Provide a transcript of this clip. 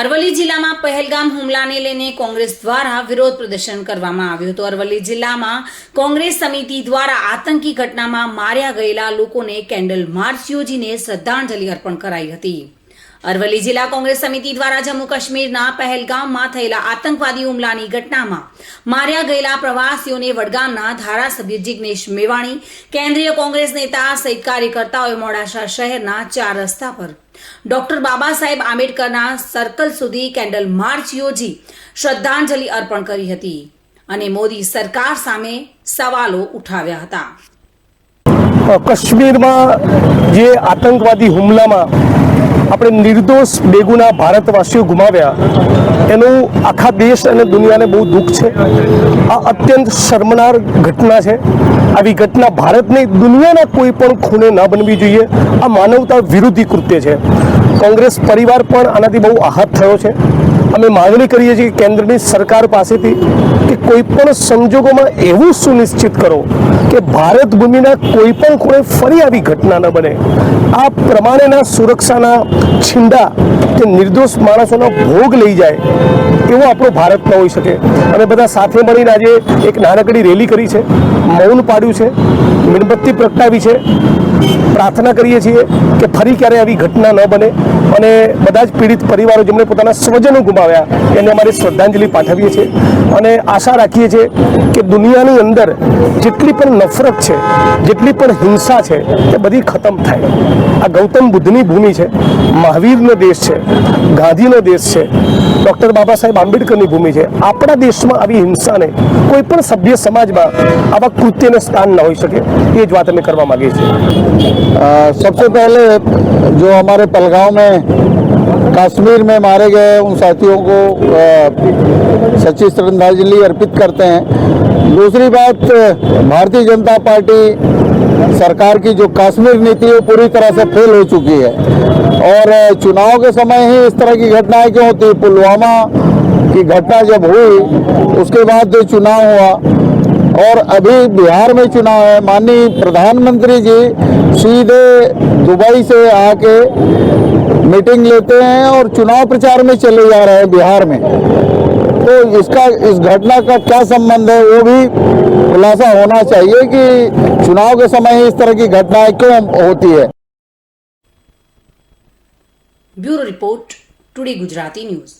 અરવલ્લી જિલ્લામાં પહેલગામ હુમલાને લઈને કોંગ્રેસ દ્વારા વિરોધ પ્રદર્શન કરવામાં આવ્યું હતું. અરવલ્લી જિલ્લામાં કોંગ્રેસ સમિતિ દ્વારા આતંકી ઘટનામાં માર્યા ગયેલા લોકોને કેન્ડલ માર્ચ યોજીને શ્રદ્ધાંજલિ અર્પણ કરાઈ હતી. અરવલ્લી જિલ્લા કોંગ્રેસ સમિતિ દ્વારા જમ્મુ કાશ્મીરના પહેલગામમાં થયેલા આતંકવાદી હુમલાની ઘટનામાં માર્યા ગયેલા પ્રવાસીઓને વડગામના ધારાસભ્ય જિગ્નેશ મેવાણી, કેન્દ્રીય કોંગ્રેસ નેતા સહિત કાર્યકર્તાઓએ મોડાસા શહેરના ચાર રસ્તા પર ડોક્ટર બાબા સાહેબ આંબેડકરના સર્કલ સુધી કેન્ડલ માર્ચ યોજી શ્રદ્ધાંજલિ અર્પણ કરી હતી અને મોદી સરકાર સામે સવાલો ઉઠાવ્યા હતા. કાશ્મીરમાં જે આતંકવાદી હુમલામાં આપણે નિર્દોષ બેગુના ભારતવાસીઓ ગુમાવ્યા, એનું આખા દેશ અને દુનિયાને બહુ દુઃખ છે. આ અત્યંત શર્મનાર ઘટના છે. આવી ઘટના ભારતની દુનિયાના કોઈ પણ ખૂણે ન બનવી જોઈએ. આ માનવતા વિરોધી કૃત્ય છે. કોંગ્રેસ પરિવાર પણ આનાથી બહુ આહત થયો છે. અમે માગણી કરીએ છીએ કેન્દ્રની સરકાર પાસેથી કે કોઈ પણ સંજોગોમાં એવું સુનિશ્ચિત કરો કે ભારત ભૂમિના કોઈ પણ ખૂણે ફરી આવી ઘટના ન બને. આ પ્રમાણેના સુરક્ષાના છીંડા કે નિર્દોષ માણસોનો ભોગ લઈ જાય એવો આપણો ભારત ન હોઈ શકે. અમે બધા સાથે મળીને આજે એક નાનકડી રેલી કરી છે. મૌન પાડ્યું છે. મીણબત્તી પ્રગટાવી છે. પ્રાર્થના કરીએ છીએ કે ફરી ક્યારે આવી ઘટના ન બને. અને બધા જ પીડિત પરિવારો જેમણે પોતાના સ્વજનો ગુમાવ્યા એને અમારી શ્રદ્ધાંજલિ પાઠવીએ છીએ. અને આશા રાખીએ છીએ કે દુનિયાની અંદર જેટલી પણ નફરત છે, જેટલી પણ હિંસા છે, એ બધી ખતમ થાય. આ ગૌતમ બુદ્ધની ભૂમિ છે, મહાવીરનો દેશ છે, ગાંધીનો દેશ છે, ડૉક્ટર બાબા સાહેબ આંબેડકરની ભૂમિ છે. આપણા દેશમાં આવી હિંસાને કોઈ પણ સભ્ય સમાજમાં આવા કૃત્યને સ્થાન ન હોઈ શકે, એ જ વાત અમે કરવા માગીએ છીએ. સૌથી પહેલે જો અમારે પલગાંવ कश्मीर में मारे गए उन साथियों को सच्ची श्रद्धांजलि अर्पित करते हैं। दूसरी बात, भारतीय जनता पार्टी सरकार की जो कश्मीर नीति है पूरी तरह से फेल हो चुकी है। और चुनाव के समय ही इस तरह की घटनाएँ क्यों होती? पुलवामा की घटना जब हुई, उसके बाद जो चुनाव हुआ। और अभी बिहार में चुनाव है। माननीय प्रधानमंत्री जी सीधे दुबई से आके मीटिंग लेते हैं और चुनाव प्रचार में चले जा रहे हैं बिहार में। तो इसका, इस घटना का क्या संबंध है, वो भी खुलासा होना चाहिए कि चुनाव के समय इस तरह की घटनाएँ क्यों होती है। Bureau report, today Gujarati news.